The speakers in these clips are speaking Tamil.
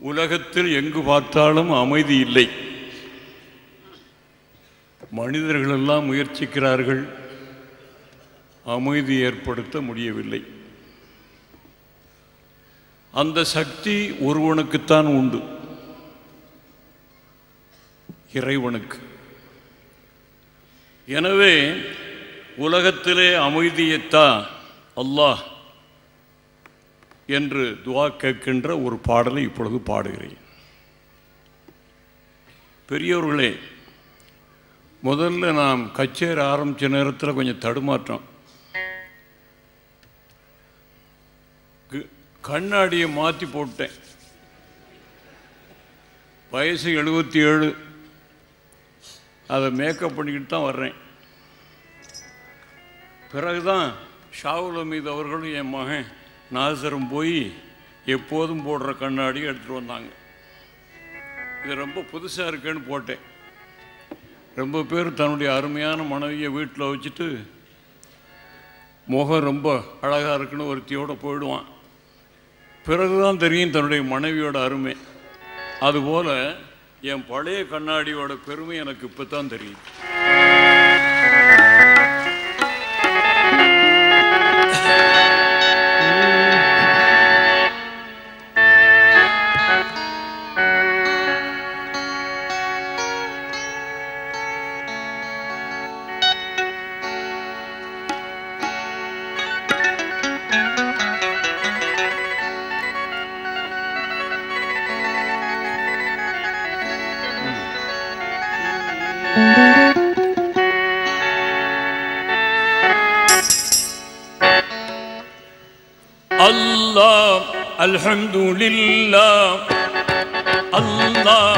உலகத்தில் எங்கு பார்த்தாலும் அமைதி இல்லை. மனிதர்களெல்லாம் முயற்சிக்கிறார்கள். அமைதி ஏற்படுத்த முடியவில்லை. அந்த சக்தி ஒருவனுக்குத்தான் உண்டு. இறைவனுக்கு. எனவே உலகத்திலே அமைதியைத்தான் அல்லாஹ் என்று துவா கேட்கின்ற ஒரு பாடலை இப்பொழுது பாடுகிறேன். பெரியவர்களே முதல்ல நாம் கச்சேரி ஆரம்பித்த நேரத்தில் கொஞ்சம் தடுமாற்றம். கண்ணாடியை மாற்றி போட்டேன். வயசு எழுபத்தி ஏழு. அதை மேக்கப் பண்ணிக்கிட்டு தான் வர்றேன். பிறகுதான் ஷாவுல் மீது அவர்களும் என் மகன் நாசரும் போய் எப்போதும் போடுற கண்ணாடி எடுத்துகிட்டு வந்தாங்க. இது ரொம்ப புதுசாக இருக்குன்னு போட்டேன். ரொம்ப பேர் தன்னுடைய அருமையான மனைவியை வீட்டில் வச்சுட்டு முகம் ரொம்ப அழகாக இருக்குன்னு ஒருத்தியோடு போயிடுவான். பிறகுதான் தெரியும் தன்னுடைய மனைவியோட அருமை. அதுபோல் என் பழைய கண்ணாடியோட பெருமை எனக்கு இப்போ தான் தெரியும் الحمد لله الله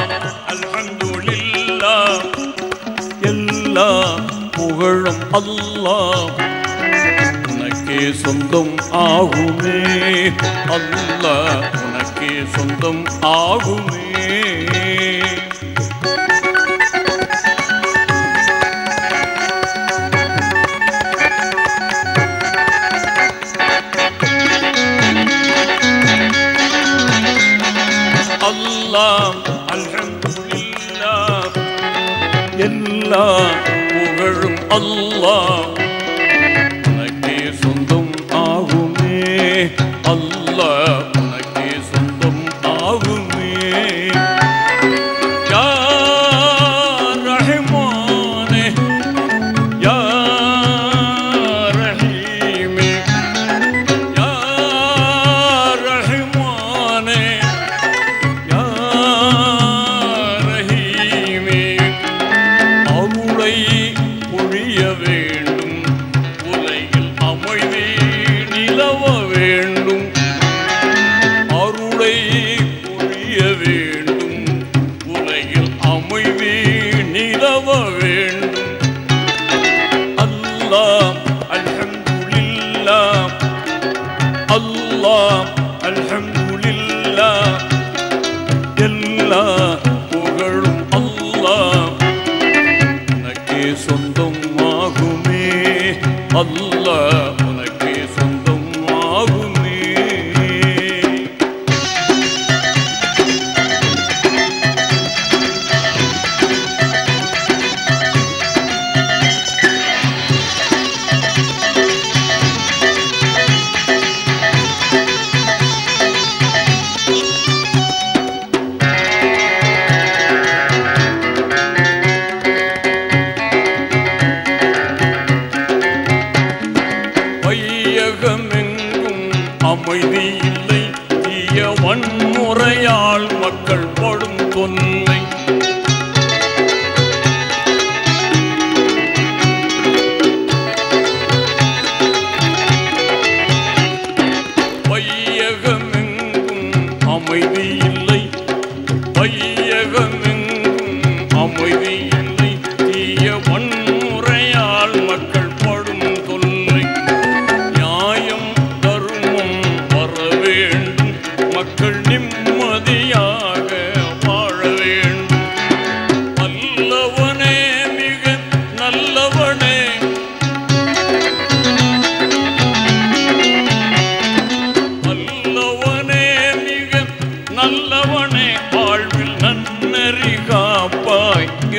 الحمد لله எல்லா புகழும் அல்லாஹ் உனக்கே சொந்தம் ஆகுமே. அல்லாஹ் உனக்கே சொந்தம் ஆகுமே. புகழும்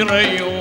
காப்பாய்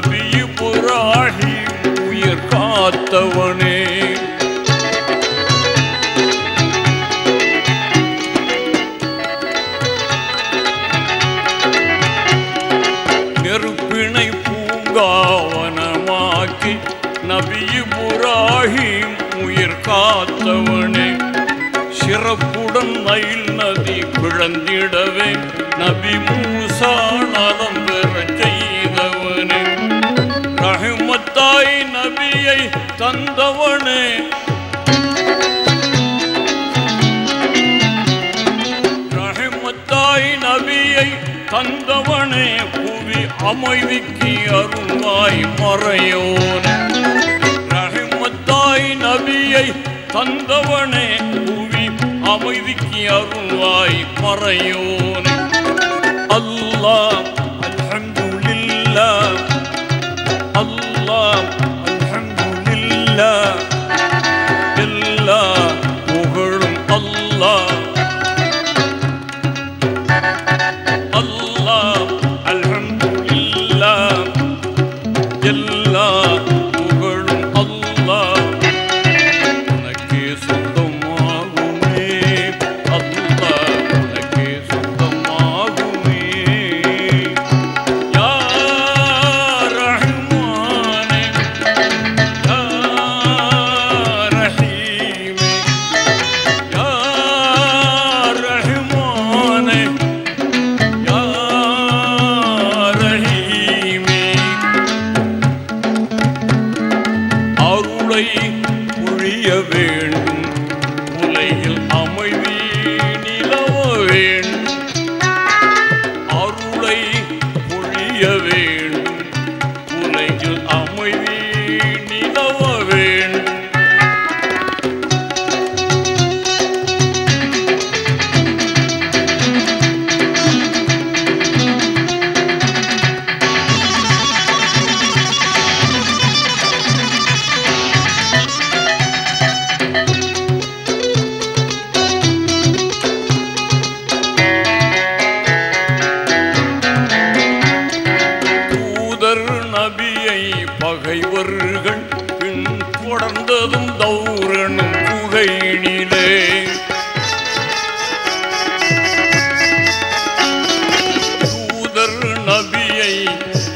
நபியு புராகி உயிர் காத்தவனே. நெருப்பினை பூங்காவனமாக்கி நபியு புராஹிம் உயிர் காத்தவனே. சிறப்புடன் மயில் நதி பிழந்திடவே நபி மூசா நலம்பு நபியை தந்தவனே. ரஹமத்தாய் நபியை தந்தவனே. புவி அமைதிக்கு அருள்வாய் மறையோனே. ரஹமத்தாய் நபியை தந்தவனே. புவி அமைதிக்கு அருள்வாய் மறையோனே. அல்லாஹ்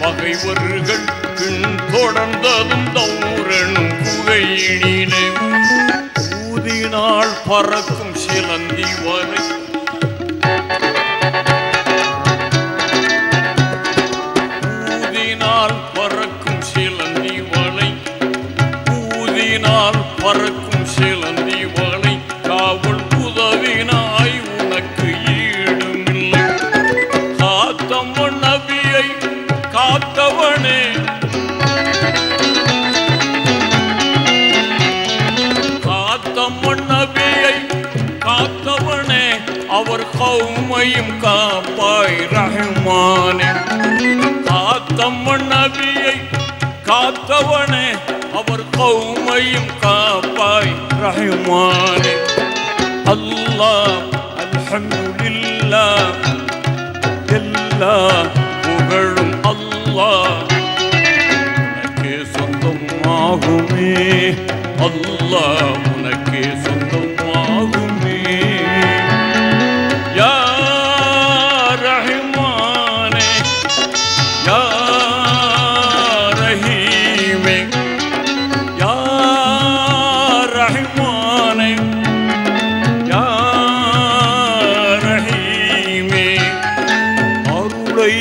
பகைவர்கள் பின் தொடர்ந்ததும் தௌரன் புகையினிலே ஊதினால் பறக்கும் சிலந்தி வரை அவர் கௌமையும் காப்பாய் ரஹ்மானே. காத்தம்மன் நபியை காத்தவனே அவர் கௌமையும் காப்பாய் ரஹ்மானே. அல்லாஹ் அல்ஹம்துலில்லாஹ் எல்லா புகழும் அல்லாஹ். உனக்கே சொந்தமாகுமே அல்லாஹ் உனக்கே சொந்த में या रहमान या रहीमे அருளை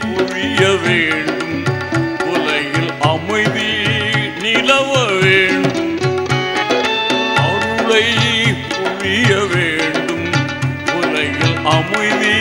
புரிய வேண்டும். உலகில் அமைதி நிலவ வேண்டும். அருளை புரிய அமைதி